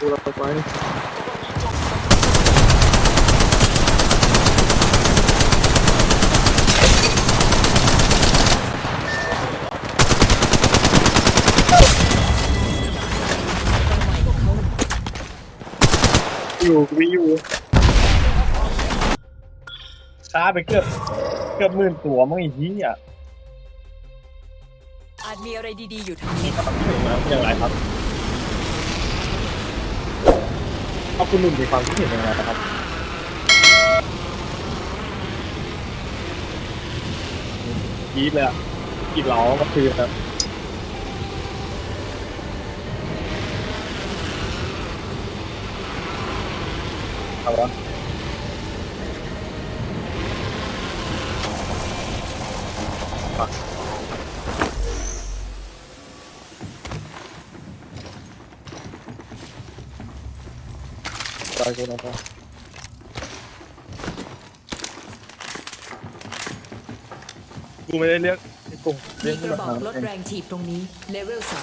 กูเราไปอยู่กูไม่อยู่ช้าไปเกือบเกือบหมื่นตัวมั้งไอ้เหี้ยอาจมีอะไรดีๆอยู่ทางนี้อย่างไรครับ เอาคุณหนุ่มมีความคิดเห็นยังไงนะครับ ยีบเลยอะกีดล้อก็คือแบบเอาวะ กูเราไปกูไม่ได้เลือกไอ้กลุ่มมีกระบอกลดแรงถีบตรงนี้ เลเวลสาม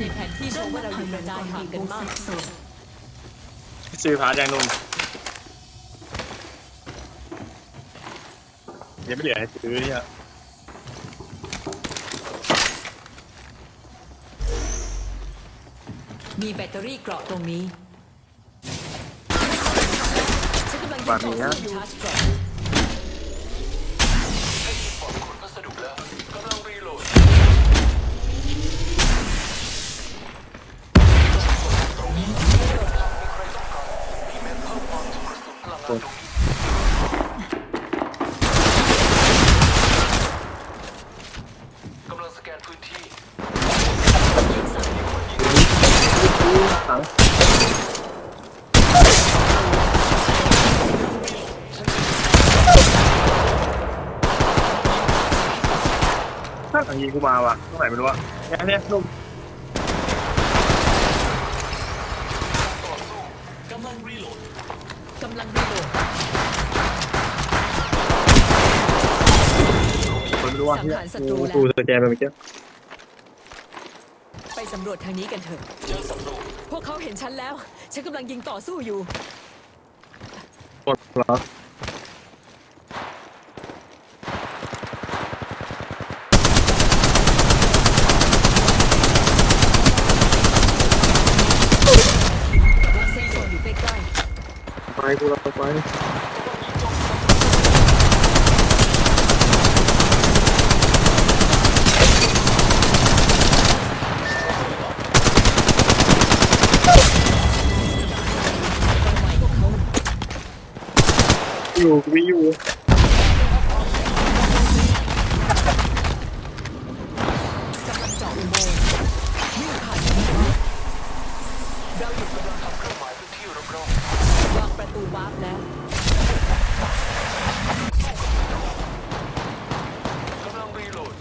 ในแผนที่โชว์ว่าเราอยู่กระจายห่างกันมากชื่อพาร์ทยังนุ่มยังไม่เหลือให้ซื้อเนี่ยมีแบตเตอรี่เกราะตรงนี้ ฉันกำลังยิงต่อสู้อยู่ชาร์จเกราะ กำลังสแกนพื้นที่ ถัง ถ้าทาง ยิงกูมาว่ะตรงไหนไม่รู้อะเนี่ยเนี่ยนุ่มกำลังรีโหลดคนไม่รู้ว่าสังเนี่ยหารศัตรูกูแล้วสแกนไปเมื่อกี้ไปสำรวจทางนี้กันเถอะพวกเขาเห็นฉันแล้ว ฉันกำลังยิงต่อสู้อยู่ กดเหรอ วางเซ็นโซนอยู่ใกล้ ไป กูเราไปอยู่กูไม่อยู่เราอยู่กำลังทำเครื่องหมายพื้นที่รอบวาง ประตูวาร์ปแล้วกำลังรีโหลด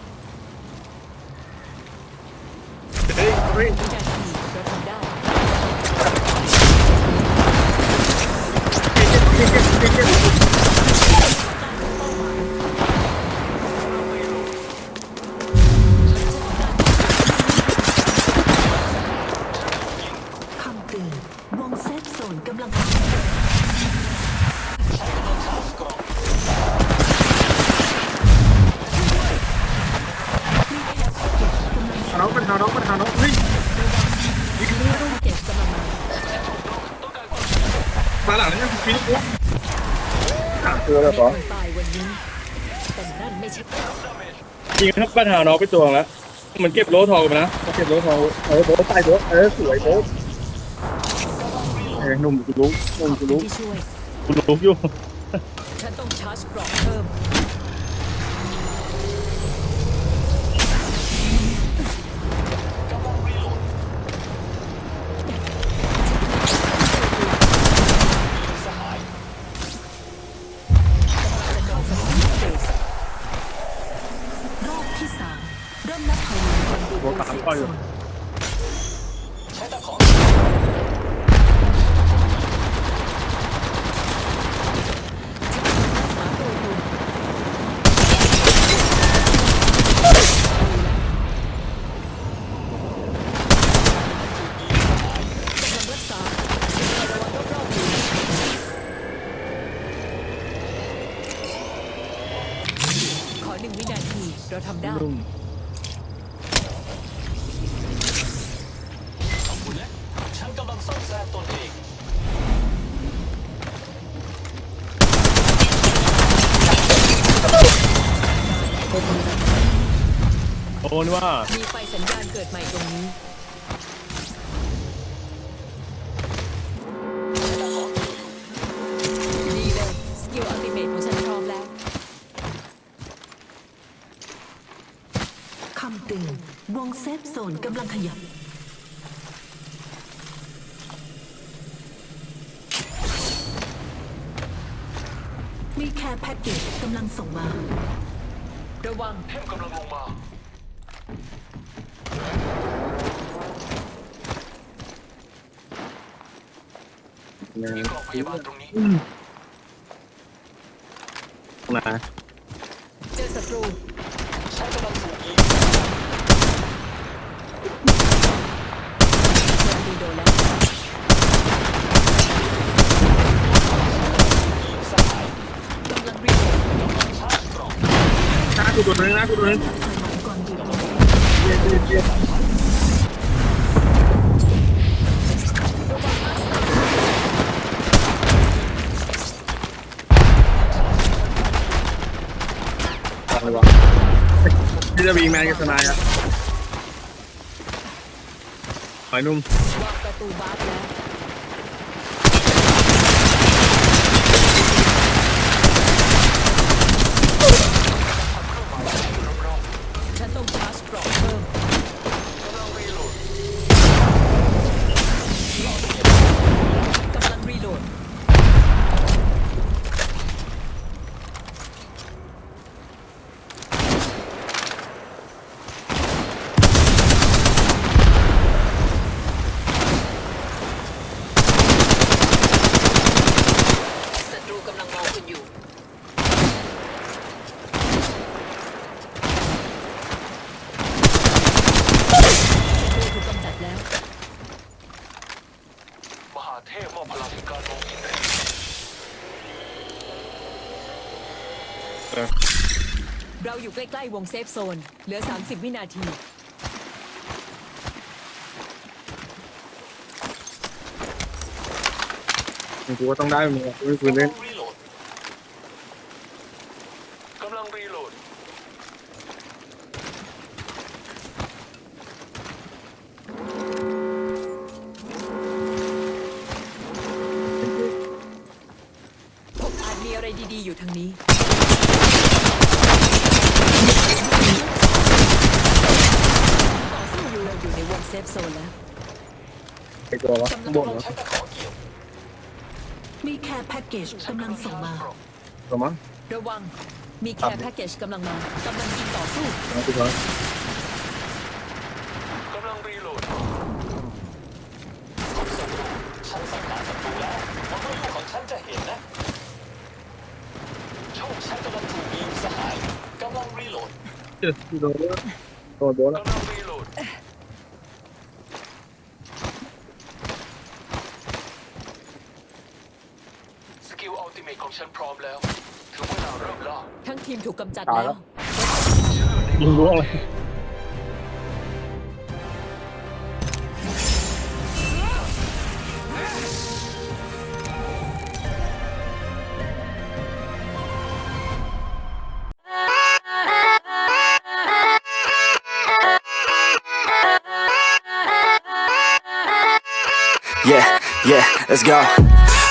เฮ้ยเฮ้ยวิจารณ์ทีเราทำได้ค ฟินิชกูหาตัวแล้วมีปะคนตายวันนี้แต่นั่นไม่ใช่ยิงครับปัญหาน้องไปตัวแล้วมันเก็บโลทองไปนะเก็บรถเขาเออโบ๊ทตายโบ๊ทเออสวยโบ๊ทเออหนุ่มกูรู้หนุ่มกูรู้ที่ช่วยกูรู้อยู่ฉันต้องชาร์จเกราะเพิ่ม นาทีเราทำได้นุ่มขอบคุณนะฉันกำลังซ่อมแซมตนเองโอนว่า มีไฟสัญญาณเกิดใหม่ตรงนี้ นกำลังขยับ มีแคร์แพ็กเกจกำลังส่งมา ระวัง เทพกำลังลงมานะมีกล่องพยาบาลตรงนี้นะเจอศัตรูฉันกำลังถูกยิง โดนแล้ว กำลังรีโหลดกำลังชาร์จกล่องหน้ากูตัวนึงหน้ากูตัวนึงก่อนดูดเยี่ยมเยี่ยมเยี่อะไรวะพี่จะวิ่งแมนกับสนายอะ หอยนุ่ม ล็อกประตูบ้านแล้ว ฉันต้องชาร์จกรอบเพิ่ม กำลังรีโหลด กำลังรีโหลด ศัตรูกำลังมองคุณอยู่ ศัตรูถูกกำจัดแล้ว มหาเทพมอบพลังแห่งการมองเห็น เรา อยู่ใกล้ ๆ วงเซฟโซน เหลือ 30 วินาที กูว่าต้องได้มึงอะกูไม่ควรกำเล่ลันงรีโหลดกำลังรีโหลด ผมอาจมีอะไรดี ๆ อยู่ทางนี้ ต่อสู้อยู่เราอยู่ในวงเซฟ โซนแล้วไอตัววะข้างบนเหรอฉันจะขอเกี่ยวมีแคร์แพ็กเกจกำลังส่งมา ตัวมั้งระวัง มีแคร์แพ็กเกจกำลังมากำลังยิงต่อสู้นะกูว่ากำลังรีโหลดศัตรูฉันสังหารศัตรูแล้วหวังว่าลูกของฉันจะเห็นนะโชคฉันกำลังถูกยิงสหายกำลังรีโหลดเจอโดนแล้วโดนโดนแล้วกำลังรีโหลด สกิลอัลติเมทของฉันพร้อมแล้ว ถึงเวลาเริ่มล่า ทั้งทีมถูกกำจัดตายแล้แล้ววชื่อในยิงร่วงเลย Yeah, yeah, let's go.